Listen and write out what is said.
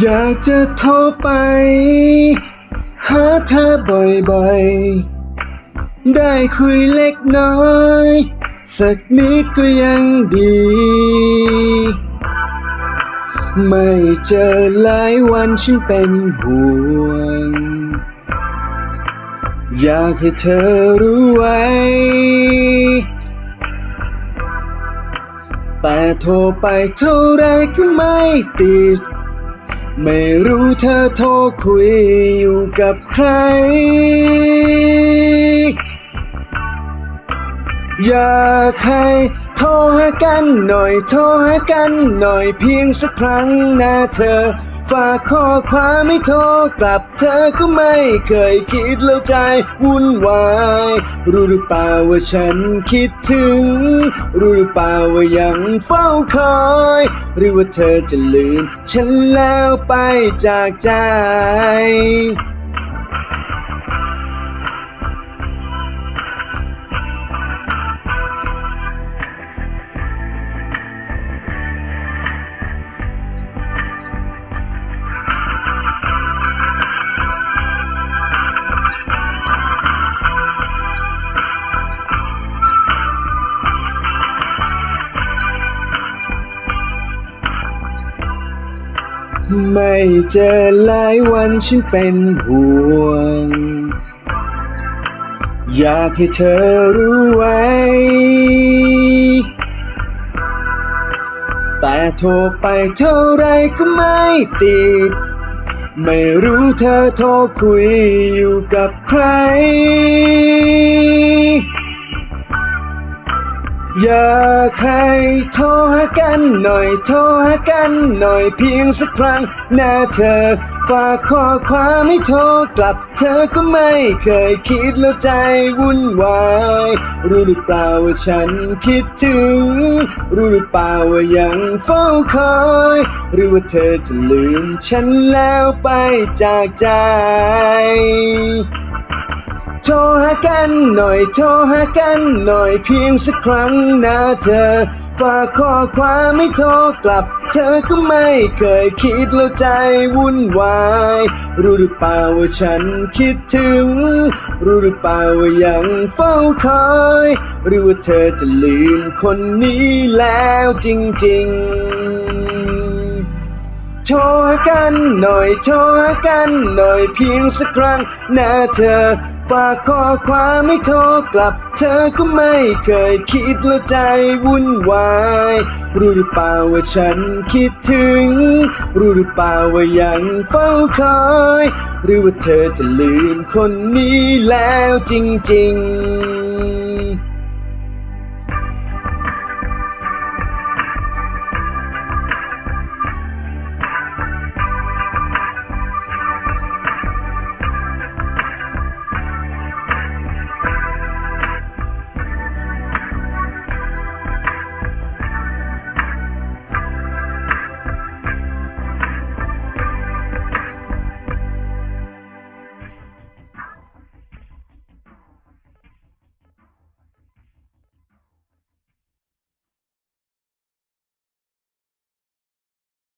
อยากจะโทรไป หาเธอบ่อยๆ ได้คุยเล็กน้อย สักนิดก็ยังดี ไม่เจอหลายวันฉันเป็นห่วง อยากให้เธอรู้ไว้ แต่โทรไปเท่าไรก็ไม่ติด ไม่รู้เธอโทรคุยอยู่กับใคร อยากให้โทรหากันหน่อยโทรหากันหน่อยเพียงสักครั้งนะเธอ ฝากข้อความไม่โทรกลับเธอก็ไม่เคยคิดแล้วใจวุ่นวาย รู้หรือเปล่าว่าฉันคิดถึง รู้หรือเปล่าว่ายังเฝ้าคอย หรือว่าเธอจะลืม ฉันแล้วไปจากใจ ไม่เจอหลายวันฉันเป็นห่วง อยากให้เธอรู้ไว้ แต่โทรไปเท่าไรก็ไม่ติด ไม่รู้เธอโทรคุยอยู่กับใคร อยากให้โทรหากันหน่อยโทรหากันหน่อยเพียงสักครั้งนะเธอ ฝากข้อความให้โทรกลับ เธอก็ไม่เคยคิดแล้วใจวุ่นวาย รู้หรือเปล่าว่าฉันคิดถึง รู้หรือเปล่าว่ายังเฝ้าคอย หรือว่าเธอจะลืมฉันแล้วไปจากใจ รหากันหน่อยโทรหากันหน่อยเพียงสักครั้งนะเธอฝากข้อความไม่โทรกลับ เธอก็ไม่เคยคิดแล้วใจวุ่นวาย รู้หรือเปล่าว่าฉันคิดถึง รู้หรือเปล่าว่ายังเฝ้าคอยหรือว่าเธอจะลืมคนนี้แล้วจริงๆ โทรหากันหน่อยโทรหากันหน่อยเพียงสักครั้งนะเธอฝากข้อความไม่โทรกลับ เธอก็ไม่เคยคิดแล้วใจวุ่นวาย รู้หรือเปล่าว่าฉันคิดถึง รู้หรือเปล่าว่ายังเฝ้าคอย หรือว่าเธอจะลืมคนนี้แล้วจริง ๆ